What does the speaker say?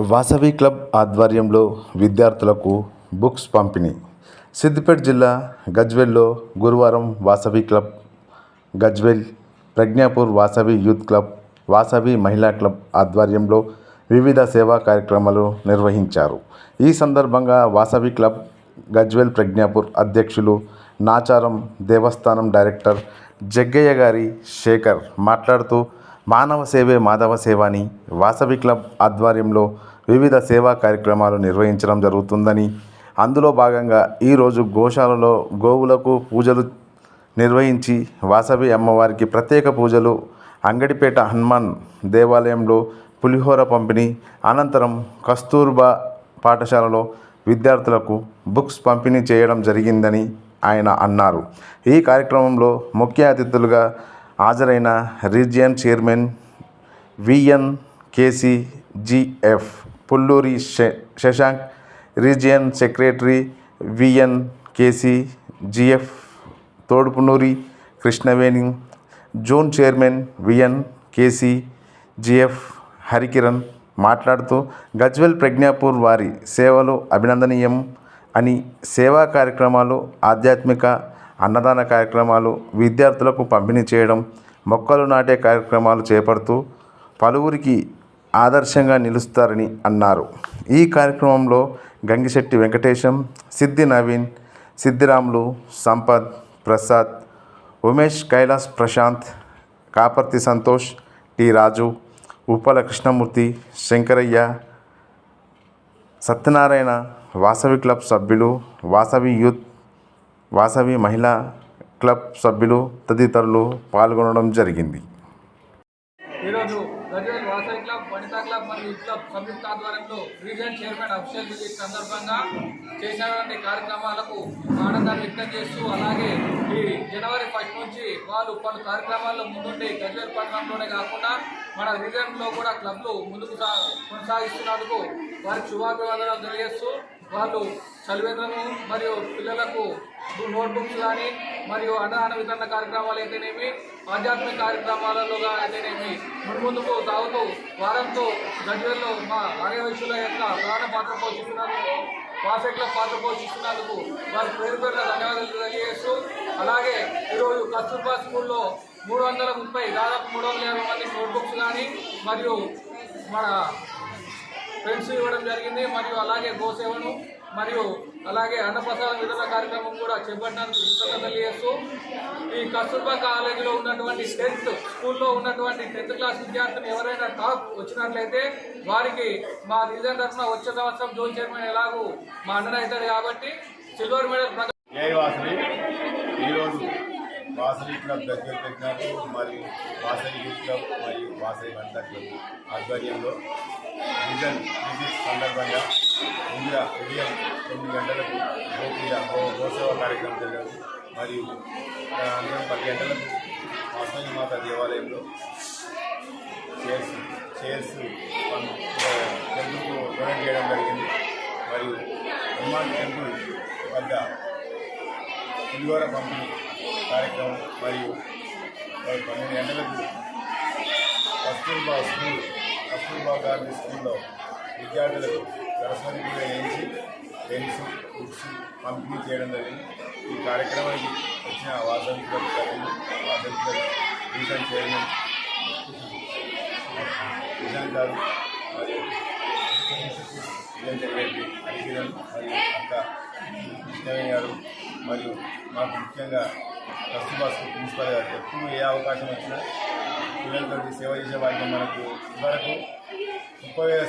Vasavi club ఆధ్వర్యంలో విద్యార్థులకు books పంపిణీ. సిద్దిపేట జిల్లా గజ్వెల్లో గురువారం Vasavi club Gajwel Pragnapur Vasavi youth club Vasavi మహిళా క్లబ్ ఆధ్వర్యంలో వివిధ సేవా కార్యక్రమాలు నిర్వహించారు. ఈ సందర్భంగా వాసవి క్లబ్ గజ్వెల్ ప్రజ్ఞాపూర్ అధ్యక్షులు నాచారం దేవస్థానం డైరెక్టర్ జగ్గయ్య గారి శేఖర్ మాట్లాడుతూ మానవ సేవే మాధవ సేవ అని వాసవి క్లబ్ ఆధ్వర్యంలో వివిధ సేవా కార్యక్రమాలు నిర్వహించడం జరుగుతుందని అందులో భాగంగా ఈరోజు గోశాలలో గోవులకు పూజలు నిర్వహించి వాసవి అమ్మవారికి ప్రత్యేక పూజలు అంగడిపేట హనుమాన్ దేవాలయంలో పులిహోర పంపిణీ అనంతరం కస్తూర్బా పాఠశాలలో విద్యార్థులకు బుక్స్ పంపిణీ చేయడం జరిగిందని ఆయన అన్నారు. ఈ కార్యక్రమంలో ముఖ్య అతిథులుగా హాజరైన region chairman VN KC GF Pulluri శ- Shashank region secretary VN KC GF Thodupunuri Krishnaveni zone chairman VN KC GF Harikiran మాట్లాడుతూ గజ్వెల్ ప్రజ్ఞాపూర్ వారి సేవలు అభినందనీయం అని సేవా కార్యక్రమాలు ఆధ్యాత్మిక అన్నదాన కార్యక్రమాలు విద్యార్థులకు పంపిణీ చేయడం మొక్కలు నాటే కార్యక్రమాలు చేపడుతూ పలువురికి ఆదర్శంగా నిలుస్తారని అన్నారు. ఈ కార్యక్రమంలో గంగిశెట్టి వెంకటేశం సిద్ధి నవీన్ సిద్ధిరాములు సంపత్ ప్రసాద్ ఉమేష్ కైలాస్ ప్రశాంత్ కాపర్తి సంతోష్ టి రాజు ఉప్పల కృష్ణమూర్తి శంకరయ్య సత్యనారాయణ వాసవి క్లబ్ సభ్యులు వాసవి యూత్ వాసవి మహిళా క్లబ్ సభ్యులు తదితరులు పాల్గొనడం జరిగింది. ఈరోజు గజ్వేల్ వాసవి క్లబ్ వనితా క్లబ్ మరియు యూత్ క్లబ్ సంయుక్త ఆధ్వర్యంలో రీజన్ చైర్మన్ అఫీషియల్ విజిట్ సందర్భంగా చేసినటువంటి కార్యక్రమాలకు ఆనందాన్ని వ్యక్తం చేస్తూ అలాగే ఈ జనవరి ఫస్ట్ నుంచి వాళ్ళు పలు కార్యక్రమాల్లో ముందుండి గజ్వేల్ పట్టణంలోనే కాకుండా మన రీజియన్లో కూడా క్లబ్లు ముందుకు కొనసాగిస్తున్నందుకు వారికి శుభాభివందనాలు తెలియజేస్తూ వాళ్ళు చలివేంద్రము మరియు పిల్లలకు నోట్బుక్స్ కానీ మరియు అన్నదాన వితరణ కార్యక్రమాలు అయితేనేమి ఆధ్యాత్మిక కార్యక్రమాలలో అయితేనేమి ముందుకు సాగుతూ వారంతో గజ్వేల్లో మా ఆర్యవైశ్యుల యొక్క ప్రధాన పాత్ర పోషిస్తున్నందుకు వాసెట్ల పాత్ర పోషిస్తున్నందుకు వారి పేరు పేరున ధన్యవాదాలు తెలియజేస్తూ అలాగే ఈరోజు కస్తూర్బా స్కూల్లో మూడు వందల ముప్పై దాదాపు మూడు వందల యాభై మంది నోట్బుక్స్ కానీ మరియు మన ఫ్రెండ్స్ ఇవ్వడం జరిగింది. మరియు అలాగే గోసేవను మరియు అలాగే అన్నప్రసాద వితరణ కార్యక్రమం కూడా చేపట్టడానికి కృతజ్ఞతలు తెలియజేస్తూ ఈ కస్తూర్బా కాలేజీలో ఉన్నటువంటి టెన్త్ స్కూల్లో ఉన్నటువంటి టెన్త్ క్లాస్ విద్యార్థులు ఎవరైనా టాప్ వచ్చినట్లయితే వారికి మా రీజన్ తరఫున వచ్చే సంవత్సరం జోన్ చైర్మన్ ఎలాగూ మా అన్నయ్య అవుతాడు కాబట్టి సిల్వర్ మెడల్ ప్రక- ఈరోజు వాసవి క్లబ్ దగ్గర పెట్టినట్టు మరియు వాసవి యూత్ క్లబ్ మరియు వాసవి వంట క్లబ్ ఆధ్వర్యంలో విజన్ విజిట్ సందర్భంగా ఇండియా ఉదయం తొమ్మిది గంటలకు గోపూజ గో గోసేవ కార్యక్రమం జరిగింది. మరియు అందరం పది గంటలకు వాసవి మాత దేవాలయంలో చైర్స్ చైర్స్ టెంపుల్కు డొనేట్ చేయడం జరిగింది. మరియు హనుమాన్ టెంపుల్ వద్ద పులిహోర పంపిణీ కార్యక్రమం. మరియు పన్నెండు గంటలకు కస్తూర్బా స్కూల్ కస్తూర్బా గాంధీ స్కూల్లో విద్యార్థులకు సరస్వతి వేయించి పెన్స్ బుక్స్ పంపిణీ చేయడం జరిగింది. ఈ కార్యక్రమానికి వచ్చిన వాసవి క్లబ్ సభ్యులు Vasavi club recent chairman Nizam గారు మరియు విజయ్ సెక్రటరీ హరికిరణ్ మరియు అక్క కృష్ణవేణి గారు మరియు మాకు ముఖ్యంగా కస్తూర్బాస్ ప్రిన్సిపల్ గారు ఎప్పుడు ఏ అవకాశం వచ్చినా పిల్లలతో సేవ చేసే వారికి మనకు ఇదివరకు ముప్పై వేల